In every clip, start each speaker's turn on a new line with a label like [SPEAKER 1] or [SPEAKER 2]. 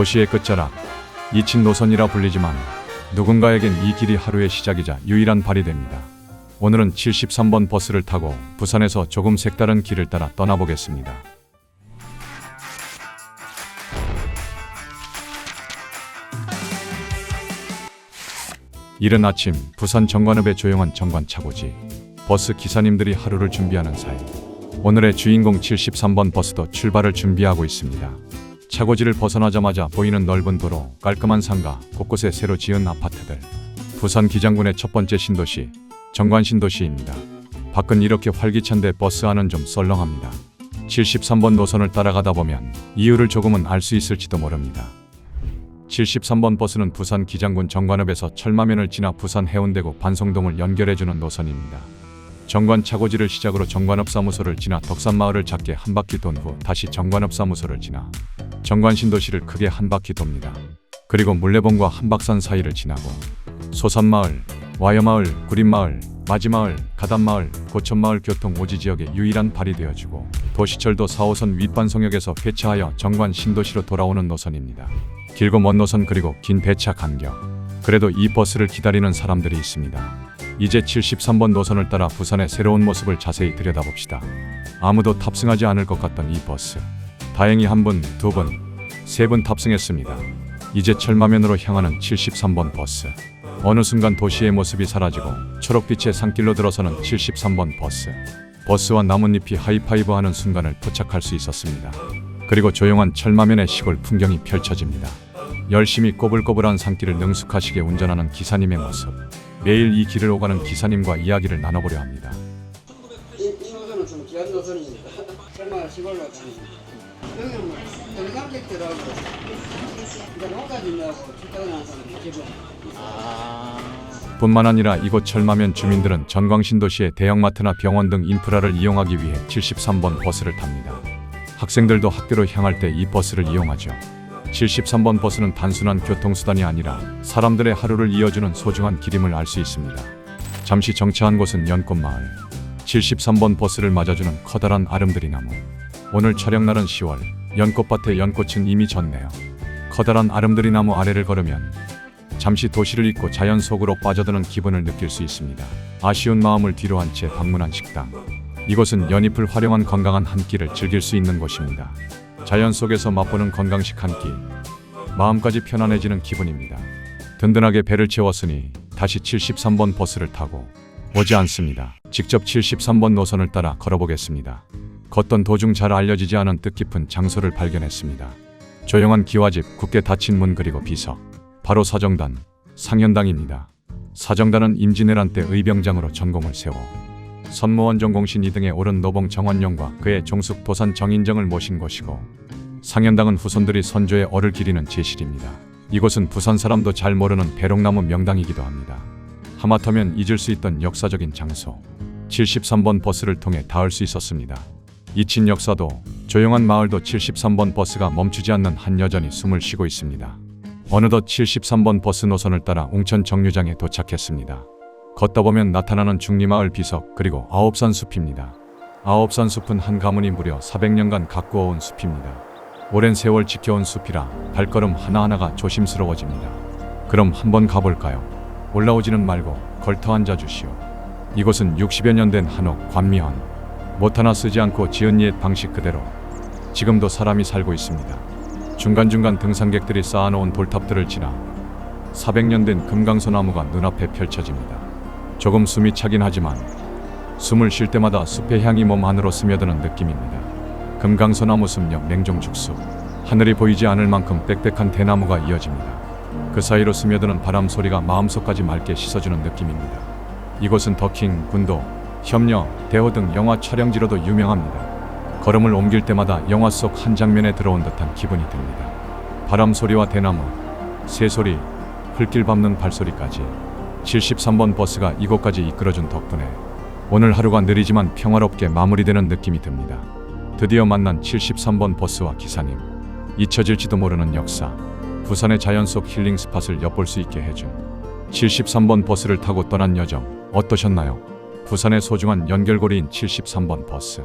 [SPEAKER 1] 도시의 끝자락, 이친 노선이라 불리지만 누군가에겐 이 길이 하루의 시작이자 유일한 발이 됩니다. 오늘은 73번 버스를 타고 부산에서 조금 색다른 길을 따라 떠나보겠습니다. 이른 아침 부산 정관읍의 조용한 정관 차고지 버스 기사님들이 하루를 준비하는 사이 오늘의 주인공 73번 버스도 출발을 준비하고 있습니다. 차고지를 벗어나자마자 보이는 넓은 도로, 깔끔한 상가, 곳곳에 새로 지은 아파트들. 부산 기장군의 첫 번째 신도시, 정관 신도시입니다. 밖은 이렇게 활기찬데 버스 안은 좀 썰렁합니다. 73번 노선을 따라가다 보면 이유를 조금은 알 수 있을지도 모릅니다. 73번 버스는 부산 기장군 정관읍에서 철마면을 지나 부산 해운대구 반송동을 연결해주는 노선입니다. 정관 차고지를 시작으로 정관읍 사무소를 지나 덕산 마을을 작게 한 바퀴 돈 후 다시 정관읍 사무소를 지나 정관 신도시를 크게 한 바퀴 돕니다. 그리고 물레봉과 한박산 사이를 지나고 소산마을, 와여마을, 구린마을, 마지마을, 가단마을, 고천마을 교통 오지 지역의 유일한 발이 되어주고 도시철도 4호선 윗반송역에서 회차하여 정관 신도시로 돌아오는 노선입니다. 길고 먼 노선 그리고 긴 배차 간격. 그래도 이 버스를 기다리는 사람들이 있습니다. 이제 73번 노선을 따라 부산의 새로운 모습을 자세히 들여다봅시다. 아무도 탑승하지 않을 것 같던 이 버스. 다행히 한 분, 두 분, 세 분 탑승했습니다. 이제 철마면으로 향하는 73번 버스. 어느 순간 도시의 모습이 사라지고 초록빛의 산길로 들어서는 73번 버스. 버스와 나뭇잎이 하이파이브 하는 순간을 포착할 수 있었습니다. 그리고 조용한 철마면의 시골 풍경이 펼쳐집니다. 열심히 꼬불꼬불한 산길을 능숙하시게 운전하는 기사님의 모습. 매일 이 길을 오가는 기사님과 이야기를 나눠보려 합니다.
[SPEAKER 2] 이, 이 노선은 좀 귀한 노선입니다. 설마 시골로 가는 여기는 뭐 관광객들하고 이제 농가 짓느라고 출퇴근하는 사람 기분
[SPEAKER 1] 뿐만 아니라 이곳 철마면 주민들은 전광신도시의 대형마트나 병원 등 인프라를 이용하기 위해 73번 버스를 탑니다. 학생들도 학교로 향할 때 이 버스를 이용하죠. 73번 버스는 단순한 교통수단이 아니라 사람들의 하루를 이어주는 소중한 길임을 알 수 있습니다. 잠시 정차한 곳은 연꽃마을. 73번 버스를 맞아주는 커다란 아름드리 나무. 오늘 촬영날은 10월. 연꽃밭에 연꽃은 이미 졌네요. 커다란 아름드리 나무 아래를 걸으면 잠시 도시를 잊고 자연 속으로 빠져드는 기분을 느낄 수 있습니다. 아쉬운 마음을 뒤로 한 채 방문한 식당. 이곳은 연잎을 활용한 건강한 한 끼를 즐길 수 있는 곳입니다. 자연 속에서 맛보는 건강식 한 끼. 마음까지 편안해지는 기분입니다. 든든하게 배를 채웠으니 다시 73번 버스를 타고 오지 않습니다. 직접 73번 노선을 따라 걸어보겠습니다. 걷던 도중 잘 알려지지 않은 뜻깊은 장소를 발견했습니다. 조용한 기와집, 굳게 닫힌 문 그리고 비석. 바로 사정단, 상현당입니다. 사정단은 임진왜란 때 의병장으로 전공을 세워 선무원 전공신 2등에 오른 노봉 정원용과 그의 종숙 도산 정인정을 모신 곳이고 상현당은 후손들이 선조의 얼을 기리는 제실입니다. 이곳은 부산 사람도 잘 모르는 배롱나무 명당이기도 합니다. 하마터면 잊을 수 있던 역사적인 장소 73번 버스를 통해 닿을 수 있었습니다. 이친 역사도 조용한 마을도 73번 버스가 멈추지 않는 한 여전히 숨을 쉬고 있습니다. 어느덧 73번 버스 노선을 따라 웅천 정류장에 도착했습니다. 걷다 보면 나타나는 중리마을 비석 그리고 아홉산 숲입니다. 아홉산 숲은 한 가문이 무려 400년간 가꾸어온 숲입니다. 오랜 세월 지켜온 숲이라 발걸음 하나하나가 조심스러워집니다. 그럼 한번 가볼까요? 올라오지는 말고 걸터 앉아 주시오. 이곳은 60여 년 된 한옥 관미원. 못 하나 쓰지 않고 지은 옛 방식 그대로 지금도 사람이 살고 있습니다. 중간중간 등산객들이 쌓아놓은 돌탑들을 지나 400년 된 금강소 나무가 눈앞에 펼쳐집니다. 조금 숨이 차긴 하지만 숨을 쉴 때마다 숲의 향이 몸 안으로 스며드는 느낌입니다. 금강소나무 숲옆 맹종죽숲 하늘이 보이지 않을 만큼 빽빽한 대나무가 이어집니다. 그 사이로 스며드는 바람 소리가 마음속까지 맑게 씻어주는 느낌입니다. 이곳은 더킹, 군도, 협녀, 대호 등 영화 촬영지로도 유명합니다. 걸음을 옮길 때마다 영화 속 한 장면에 들어온 듯한 기분이 듭니다. 바람 소리와 대나무, 새소리, 흙길 밟는 발소리까지 73번 버스가 이곳까지 이끌어준 덕분에 오늘 하루가 느리지만 평화롭게 마무리되는 느낌이 듭니다. 드디어 만난 73번 버스와 기사님. 잊혀질지도 모르는 역사. 부산의 자연 속 힐링 스팟을 엿볼 수 있게 해준 73번 버스를 타고 떠난 여정 어떠셨나요? 부산의 소중한 연결고리인 73번 버스.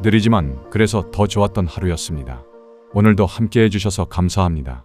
[SPEAKER 1] 느리지만 그래서 더 좋았던 하루였습니다. 오늘도 함께 해주셔서 감사합니다.